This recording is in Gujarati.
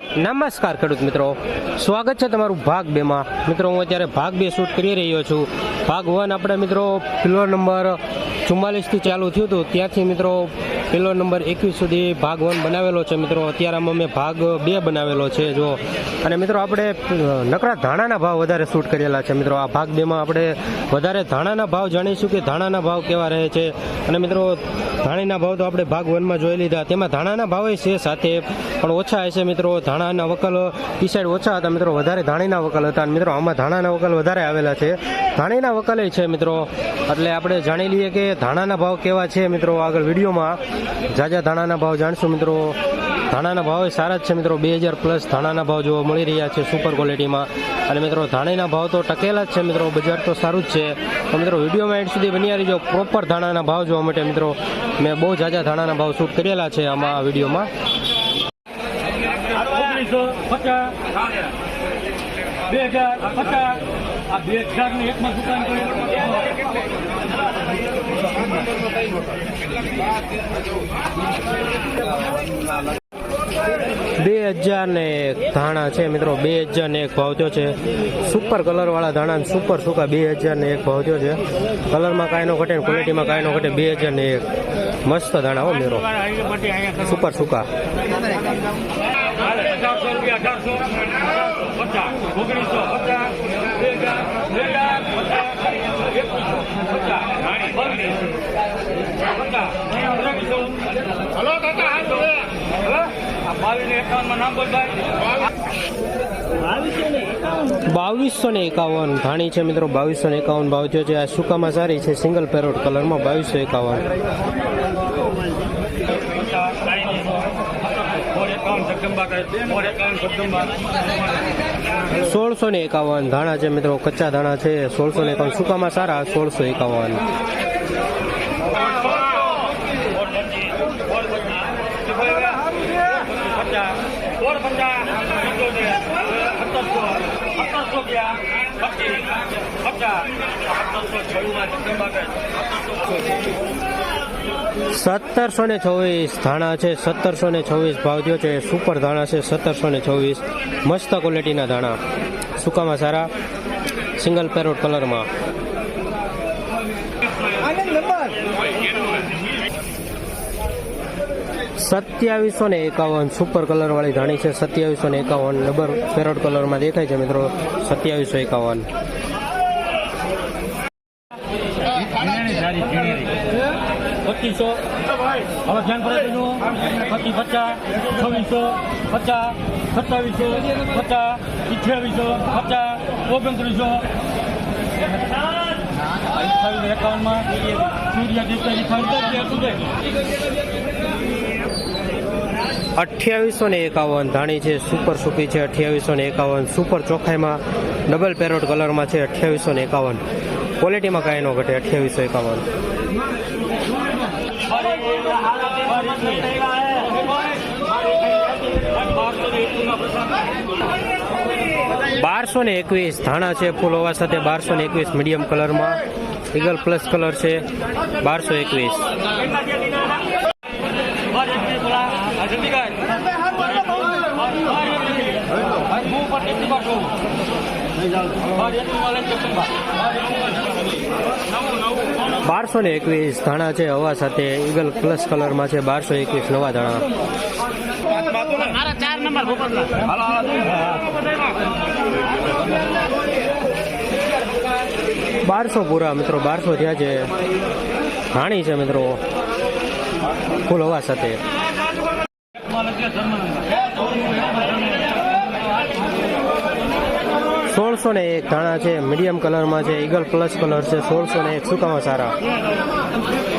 નમસ્કાર ખેડૂત મિત્રો. સ્વાગત છે તમારું ભાગ બેમાં. મિત્રો, હું અત્યારે ભાગ બે શૂટ કરી રહ્યો છું. ભાગ વન આપણે મિત્રો ફ્લોર નંબર ચુમ્માલીસથી ચાલુ થયું હતું. ત્યાંથી મિત્રો પિલો નંબર એકવીસ સુધી ભાગ વન બનાવેલો છે મિત્રો. અત્યારે આમાં મેં ભાગ બે બનાવેલો છે, જો. અને મિત્રો, આપણે નકરા ધાણાના ભાવ વધારે શૂટ કરેલા છે, મિત્રો. આ ભાગ બેમાં આપણે વધારે ધાણાના ભાવ જાણીશું કે ધાણાના ભાવ કેવા રહે છે. અને મિત્રો, ધાણીના ભાવ તો આપણે ભાગ વનમાં જોઈ લીધા. તેમાં ધાણાના ભાવ છે સાથે, પણ ઓછા હશે, મિત્રો. ધાણાના વકલ, ઈ સાઈડ ઓછા હતા, મિત્રો. વધારે ધાણીના વકલ હતા. અને મિત્રો, આમાં ધાણાના વકલ વધારે આવેલા છે. ધાણીના વકલે છે, મિત્રો. એટલે આપણે જાણી લઈએ કે ધાણાના ભાવ કેવા છે, મિત્રો. આગળ વિડીયોમાં જાજા ધાણાના ભાવ જાણશું મિત્રો? ધાણાના ભાવ સારા જ છે મિત્રો. બે હજાર પ્લસ ધાણાના ભાવ જોવા મળી રહ્યા છે સુપર ક્વોલિટીમાં અને મિત્રો, ધાણીના ભાવ તો ટકેલા જ છે મિત્રો. બજાર તો સારું જ છે. તો મિત્રો, વિડીયોમાં એન્ડ સુધી બન્યા રહીજો. પ્રોપર ધાણાના ભાવ જોવા માટે મિત્રો, મેં બહુ જાજા ધાણાના ભાવ શૂટ કરેલા છે આમાં આ વિડીયોમાં. બે હજાર પચાસ. આ બે હજારની એકમાં દુકાન બે હજાર ને એક ધાણા છે મિત્રો, બે હજાર ને એક ભાવ થયો છે. સુપર કલર વાળા ધાણા સુપર સુકા બે હજાર ને એક ભાવ થયો છે કલરમાં કાંઈ નો ઘટે ક્વોલિટીમાં કાંઈ નો ઘટે, બે હજાર ને એક. મસ્ત ધાણા હો મિત્રો. સુપર સુકા. ઓગણીસો હલો કાકા હાથ જોડે બાવીસ એકાવનમાં નામ બોલ બાવીસો ને એકાવન, ધાણી છે મિત્રો, બાવીસો ને એકાવન ભાવ થયો છે. આ સુકામાં સારી છે સિંગલ પેરોટ કલરમાં બાવીસો એકાવન. સોળસો ને એકાવન, ધાણા છે મિત્રો, કચ્ચા ધાણા છે. સોળસો ને એકાવન, સુકામાં સારા, સોળસો એકાવન સોળ પચાસ સત્તરસો છવ્વીસમાં સત્તરસો ને છવ્વીસ ધાણા છે, સત્તરસો ને છવ્વીસ ભાવ થયો છે, સુપર ધાણા છે, સત્તરસો ને છવ્વીસ મસ્ત ક્વોલિટીના ધાણા. સુકામાં સારા સિંગલ પેરોટ કલરમાં સત્યાવીસો ને એકાવન સુપર કલર વાળી ધાણી છે. સત્યાવીસો ને એકાવન ફેરોડ પેરોટ કલરમાં દેખાય છે મિત્રો. સત્યાવીસો એકાવન. પચીસો. પચીસ પચાસ, છવ્વીસો, પચાસ, સત્તાવીસો, પચાસ, અઠ્યાવીસો, પચાસ, ઓગણત્રીસો. એકાવનમાં સૂર્ય ફાઇલ અઠ્યાવીસો ને એકાવન ધાણી છે, સુપર સુપી છે, અઠ્યાવીસો ને એકાવન સુપર ચોખાઈમાં, ડબલ પેરોટ કલરમાં છે, અઠ્યાવીસો ને એકાવન. ક્વોલિટીમાં કાંઈ ન ઘટે, અઠ્યાવીસો એકાવન. બારસો ને એકવીસ ધાણા છે, ફૂલ હોવા સાથે બારસો ને એકવીસ મીડિયમ કલરમાં. ઇગલ પ્લસ કલર છે, બારસો એકવીસ. બારસો ને એકવીસ ધાણા છે, હવા સાથે ઈગલ પ્લસ કલરમાં છે, બારસો એકવીસ નવા ધાણા. બારસો પૂરા મિત્રો, બારસો થયા છે. હાણી છે મિત્રો, ફૂલ હવા સાથે. સોળસો ને એક ધાણા છે, મીડિયમ કલરમાં છે, ઈગલ પ્લસ કલર છે, સોળસો ને એક. સુકામાં સારા?